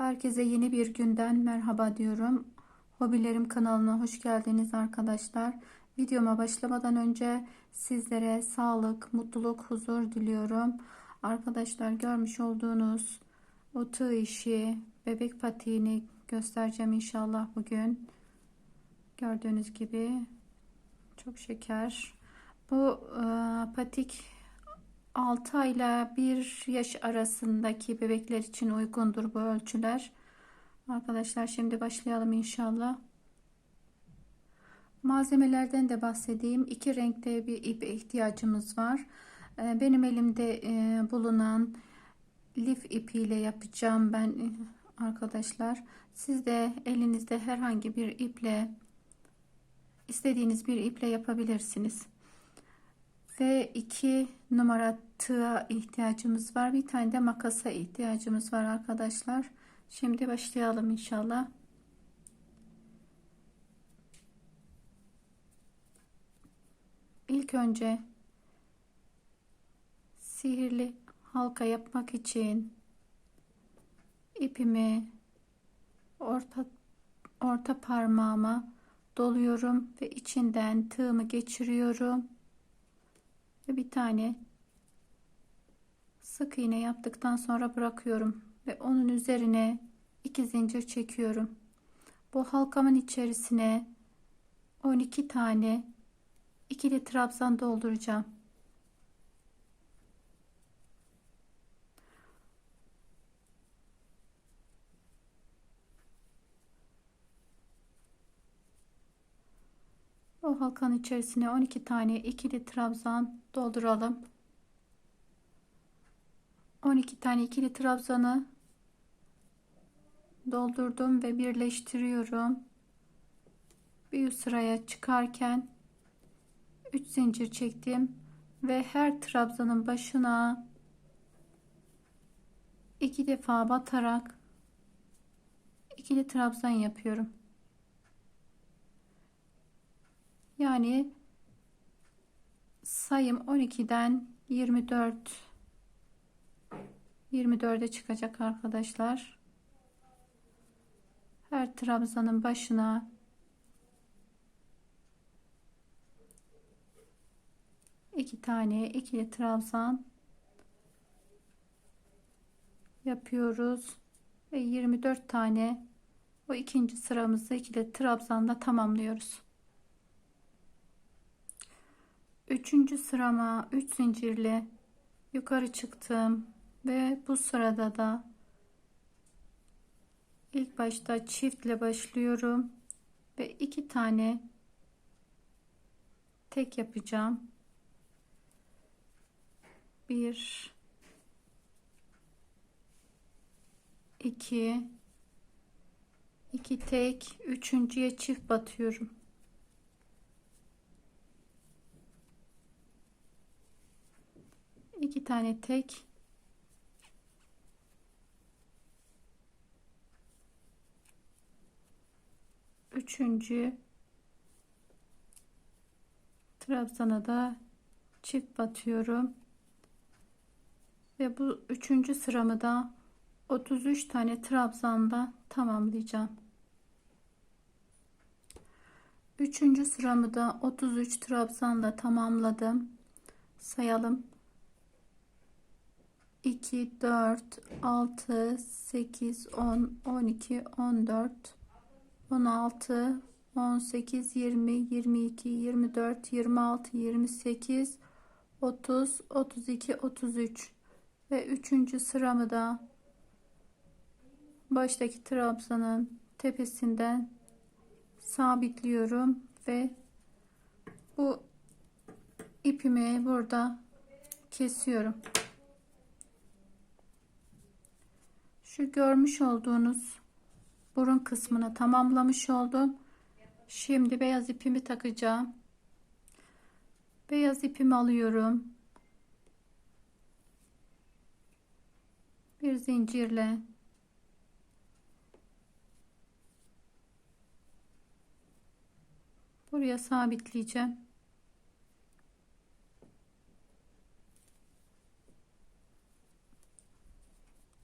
Herkese yeni bir günden merhaba diyorum. Hobilerim kanalına hoş geldiniz arkadaşlar. Videoma başlamadan önce sizlere sağlık, mutluluk, huzur diliyorum. Arkadaşlar görmüş olduğunuz o tığ işi, bebek patiğini göstereceğim inşallah bugün. Gördüğünüz gibi çok şeker. Bu e, patik 6 ayla 1 yaş arasındaki bebekler için uygundur bu ölçüler. Arkadaşlar şimdi başlayalım inşallah. Malzemelerden de bahsedeyim. İki renkte bir ip ihtiyacımız var. Ee, benim elimde e, bulunan lif ipiyle yapacağım ben e, arkadaşlar. Siz de elinizde herhangi bir iple istediğiniz bir iple yapabilirsiniz ve iki numara tığa ihtiyacımız var. Bir tane de makasa ihtiyacımız var arkadaşlar. Şimdi başlayalım inşallah. İlk önce sihirli halka yapmak için ipimi orta orta parmağıma doluyorum ve içinden tığımı geçiriyorum ve bir tane sık iğne yaptıktan sonra bırakıyorum ve onun üzerine iki zincir çekiyorum. Bu halkamın içerisine 12 tane ikili trabzan dolduracağım. O halkanın içerisine 12 tane ikili trabzan dolduralım. 12 tane ikili trabzanı doldurdum ve birleştiriyorum. Bir üst sıraya çıkarken 3 zincir çektim ve her trabzanın başına iki defa batarak ikili trabzan yapıyorum. Yani sayım 12'den 24 24'e çıkacak arkadaşlar. Her trabzanın başına iki tane ikili trabzan yapıyoruz ve 24 tane o ikinci sıramızı ikili trabzanla tamamlıyoruz. Üçüncü sırama 3 zincirle yukarı çıktım ve bu sırada da ilk başta çiftle başlıyorum ve iki tane tek yapacağım. Bir, iki, iki tek, üçüncüye çift batıyorum. İki tane tek. Üçüncü. Trabzana da çift batıyorum. Ve bu üçüncü sıramı da 33 tane trabzanda tamamlayacağım. Üçüncü sıramı da 33 trabzanla tamamladım. Sayalım 2 4 6 8 10 12 14 16 18 20 22 24 26 28 30 32 33 ve üçüncü sıramı da baştaki trabzanın tepesinden sabitliyorum ve bu ipimi burada kesiyorum. Şu görmüş olduğunuz burun kısmını tamamlamış oldum. Şimdi beyaz ipimi takacağım. Beyaz ipimi alıyorum. Bir zincirle buraya sabitleyeceğim.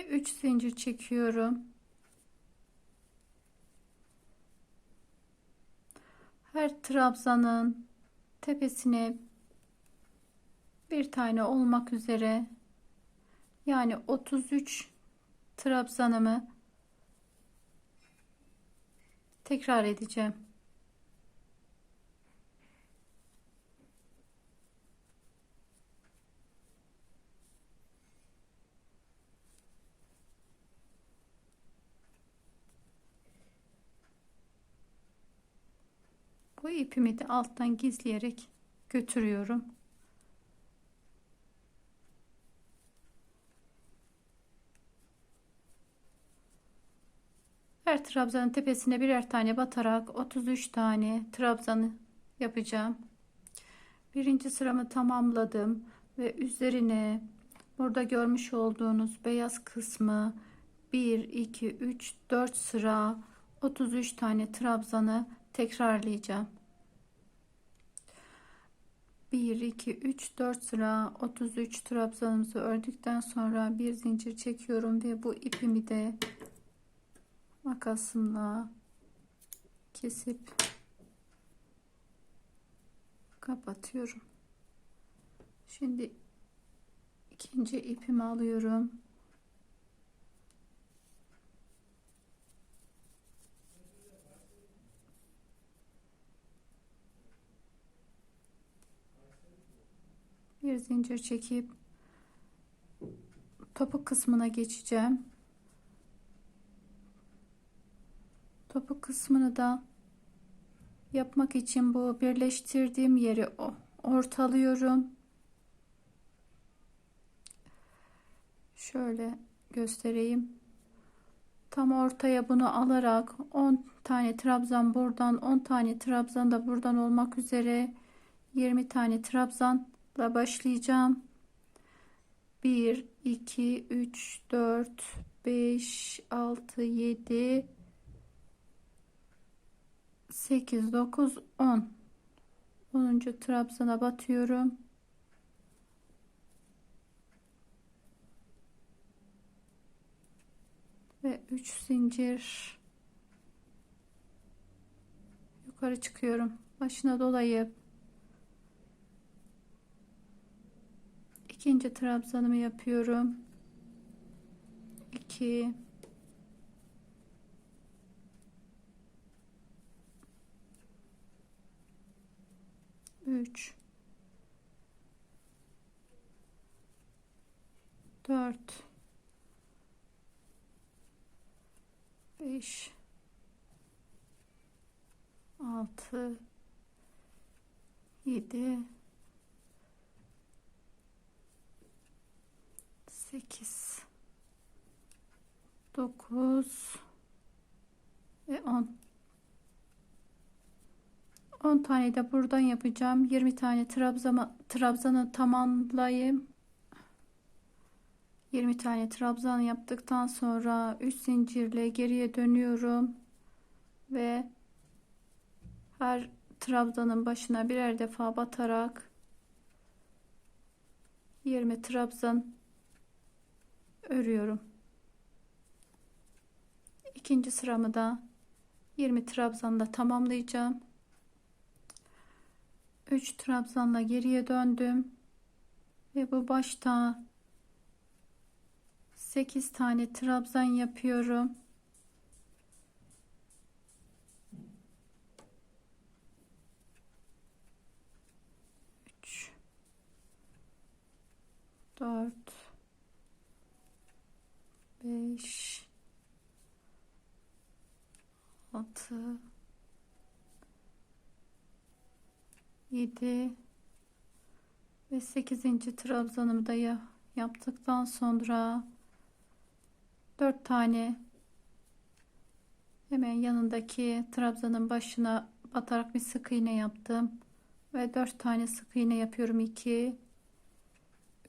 ve 3 zincir çekiyorum. Her trabzanın tepesine bir tane olmak üzere yani 33 trabzanımı tekrar edeceğim. Bu ipimi de alttan gizleyerek götürüyorum. Her trabzanın tepesine birer tane batarak 33 tane trabzanı yapacağım. Birinci sıramı tamamladım ve üzerine burada görmüş olduğunuz beyaz kısmı 1 2 3 4 sıra 33 tane trabzanı tekrarlayacağım. 1 2 3 4 sıra 33 trabzanımızı ördükten sonra bir zincir çekiyorum ve bu ipimi de makasımla kesip kapatıyorum. Şimdi ikinci ipimi alıyorum. Bir zincir çekip topuk kısmına geçeceğim. Topuk kısmını da yapmak için bu birleştirdiğim yeri ortalıyorum. Şöyle göstereyim. Tam ortaya bunu alarak 10 tane trabzan buradan 10 tane trabzan da buradan olmak üzere 20 tane trabzanla başlayacağım. 1 2 3 4 5 6 7 8 9 10 10. trabzana batıyorum ve 3 zincir yukarı çıkıyorum başına dolayıp ikinci trabzanımı yapıyorum. 2 3 4 5 6 7 8 9 ve 10 10 tane de buradan yapacağım. 20 tane trabzanı, trabzanı tamamlayayım. 20 tane trabzan yaptıktan sonra 3 zincirle geriye dönüyorum. Ve her trabzanın başına birer defa batarak 20 trabzan örüyorum. İkinci sıramı da 20 trabzanla tamamlayacağım. 3 trabzanla geriye döndüm. Ve bu başta 8 tane trabzan yapıyorum 6 7 ve 8. trabzanımı da yaptıktan sonra 4 tane hemen yanındaki trabzanın başına batarak bir sık iğne yaptım ve 4 tane sık iğne yapıyorum 2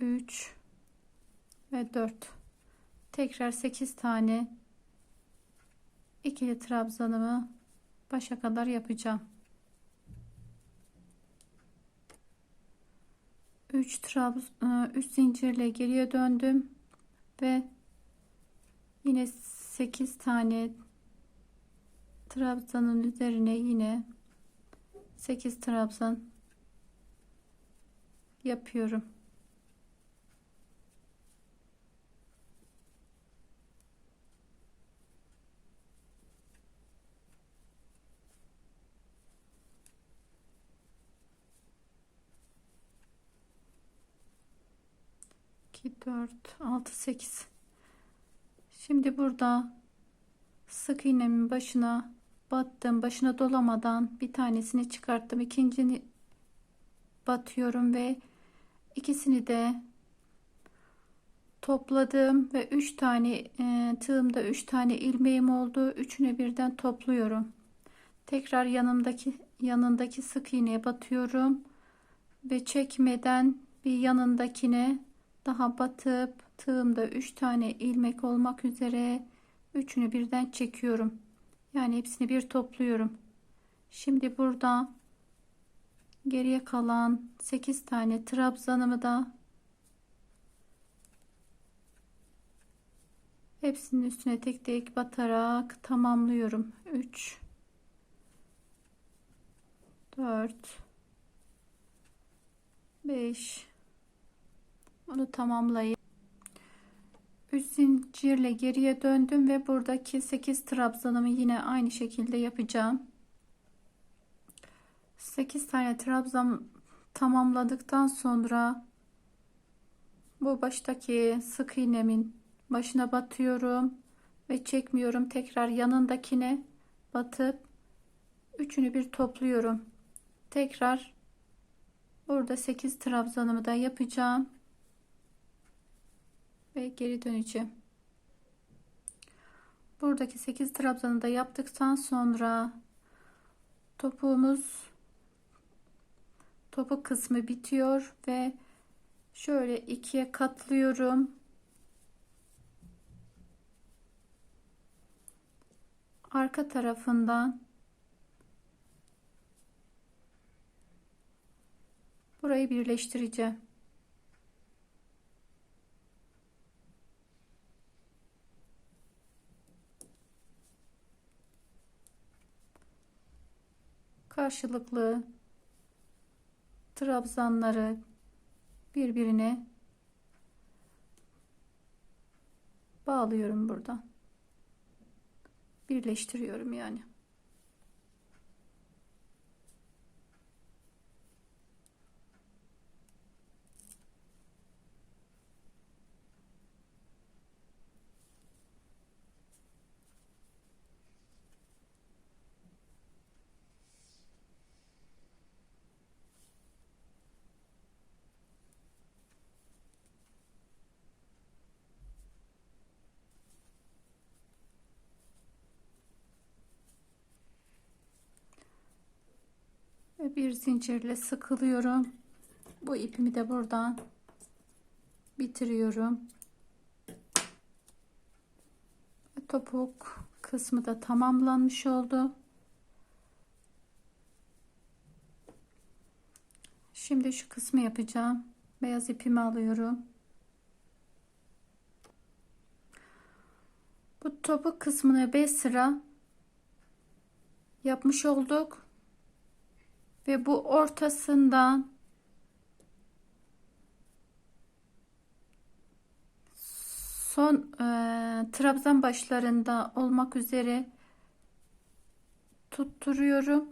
3 ve 4 tekrar 8 tane ikili trabzanımı başa kadar yapacağım 3 trabz 3 zincirle geriye döndüm ve yine 8 tane trabzanın üzerine yine 8 trabzan yapıyorum. İki, dört, altı, sekiz. Şimdi burada sık iğnemin başına battım. Başına dolamadan bir tanesini çıkarttım. İkincini batıyorum ve ikisini de topladım ve 3 tane e, tığımda 3 tane ilmeğim oldu. Üçünü birden topluyorum. Tekrar yanımdaki yanındaki sık iğneye batıyorum ve çekmeden bir yanındakine daha batıp tığımda 3 tane ilmek olmak üzere üçünü birden çekiyorum. Yani hepsini bir topluyorum. Şimdi burada geriye kalan 8 tane trabzanımı da hepsinin üstüne tek tek batarak tamamlıyorum. 3 4 5 onu tamamlayıp 3 zincirle geriye döndüm ve buradaki 8 trabzanımı yine aynı şekilde yapacağım. 8 tane trabzan tamamladıktan sonra bu baştaki sık iğnemin başına batıyorum ve çekmiyorum. Tekrar yanındakine batıp üçünü bir topluyorum. Tekrar burada 8 trabzanımı da yapacağım ve geri döneceğim. Buradaki 8 trabzanı da yaptıktan sonra topuğumuz topuk kısmı bitiyor ve şöyle ikiye katlıyorum. Arka tarafından burayı birleştireceğim. Karşılıklı trabzanları birbirine bağlıyorum burada. Birleştiriyorum yani. ve bir zincirle sıkılıyorum. Bu ipimi de buradan bitiriyorum. Topuk kısmı da tamamlanmış oldu. Şimdi şu kısmı yapacağım. Beyaz ipimi alıyorum. Bu topuk kısmını 5 sıra yapmış olduk ve bu ortasından son e, trabzan başlarında olmak üzere tutturuyorum.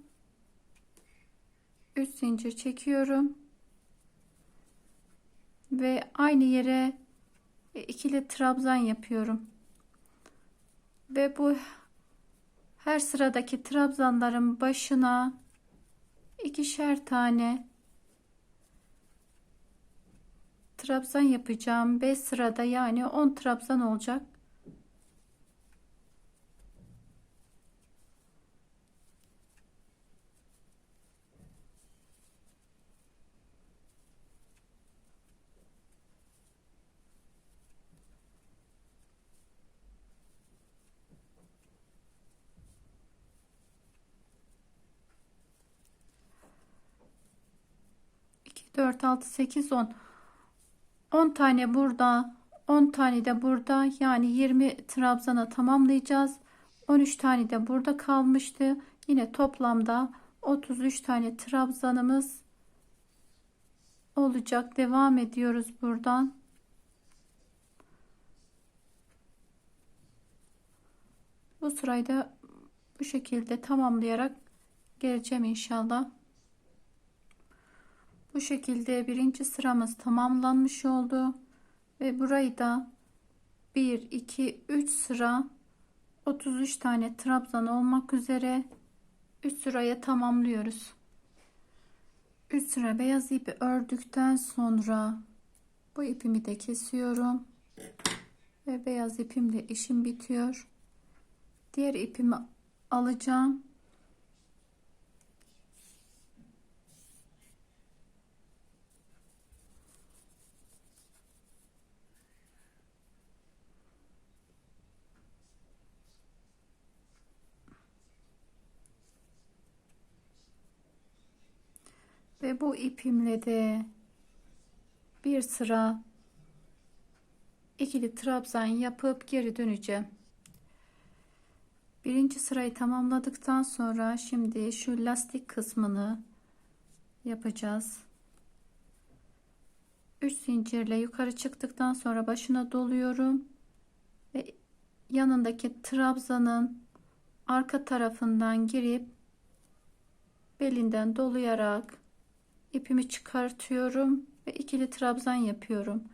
3 zincir çekiyorum. Ve aynı yere ikili trabzan yapıyorum. Ve bu her sıradaki trabzanların başına ikişer tane trabzan yapacağım 5 sırada yani 10 trabzan olacak iki dört altı sekiz on on tane burada 10 tane de burada yani 20 trabzana tamamlayacağız 13 tane de burada kalmıştı yine toplamda 33 tane trabzanımız olacak. Devam ediyoruz buradan. Bu sırayı da bu şekilde tamamlayarak geleceğim inşallah. Bu şekilde birinci sıramız tamamlanmış oldu. Ve burayı da 1, 2, 3 sıra 33 tane trabzan olmak üzere 3 sıraya tamamlıyoruz. 3 sıra beyaz ipi ördükten sonra bu ipimi de kesiyorum. Ve beyaz ipimle işim bitiyor. Diğer ipimi alacağım. Ve bu ipimle de bir sıra ikili trabzan yapıp geri döneceğim. Birinci sırayı tamamladıktan sonra şimdi şu lastik kısmını yapacağız. 3 zincirle yukarı çıktıktan sonra başına doluyorum ve yanındaki trabzanın arka tarafından girip belinden dolayarak ipimi çıkartıyorum ve ikili trabzan yapıyorum.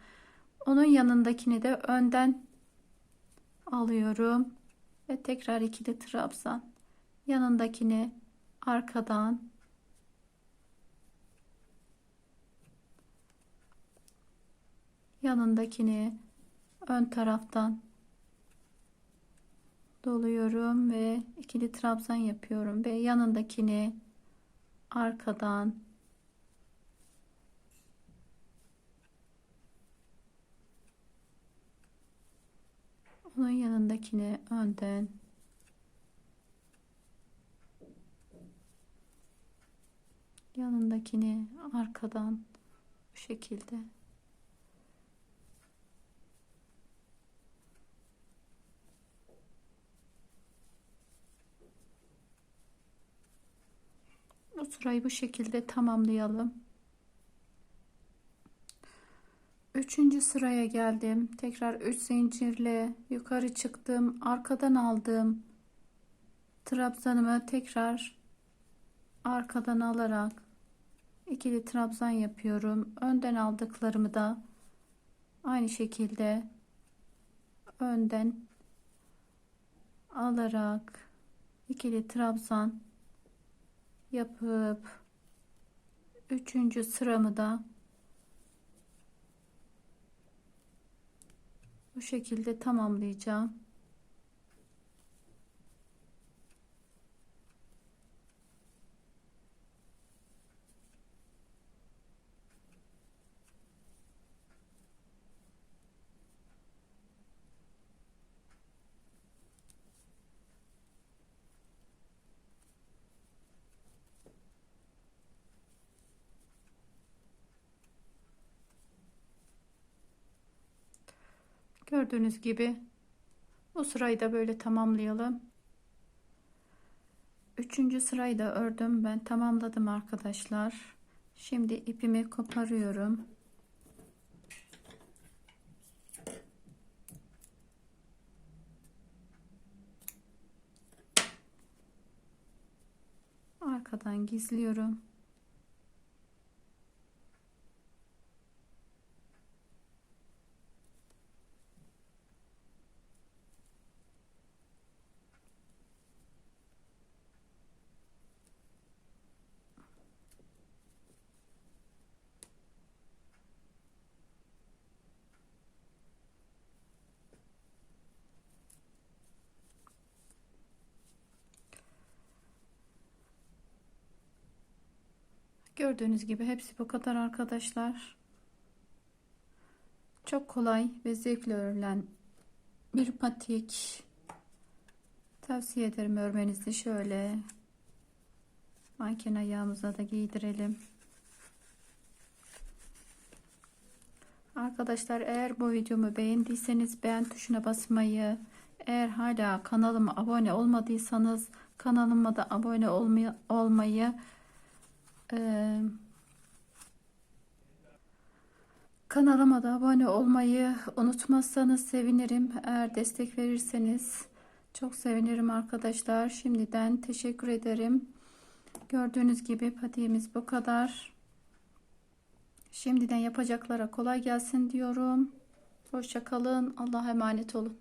Onun yanındakini de önden alıyorum ve tekrar ikili trabzan. Yanındakini arkadan yanındakini ön taraftan doluyorum ve ikili trabzan yapıyorum ve yanındakini arkadan Onun yanındakini önden yanındakini arkadan bu şekilde bu sırayı bu şekilde tamamlayalım. Üçüncü sıraya geldim. Tekrar 3 zincirle yukarı çıktım. Arkadan aldım. Trabzanımı tekrar arkadan alarak ikili trabzan yapıyorum. Önden aldıklarımı da aynı şekilde önden alarak ikili trabzan yapıp üçüncü sıramı da bu şekilde tamamlayacağım. Gördüğünüz gibi bu sırayı da böyle tamamlayalım. Üçüncü sırayı da ördüm. Ben tamamladım arkadaşlar. Şimdi ipimi koparıyorum. Arkadan gizliyorum. Gördüğünüz gibi hepsi bu kadar arkadaşlar. Çok kolay ve zevkli örülen bir patik. Tavsiye ederim örmenizi şöyle. Manken ayağımıza da giydirelim. Arkadaşlar eğer bu videomu beğendiyseniz beğen tuşuna basmayı, Eğer hala kanalıma abone olmadıysanız kanalıma da abone olmayı, olmayı kanalıma da abone olmayı unutmazsanız sevinirim. Eğer destek verirseniz çok sevinirim arkadaşlar. Şimdiden teşekkür ederim. Gördüğünüz gibi patiğimiz bu kadar. Şimdiden yapacaklara kolay gelsin diyorum. Hoşça kalın. Allah'a emanet olun.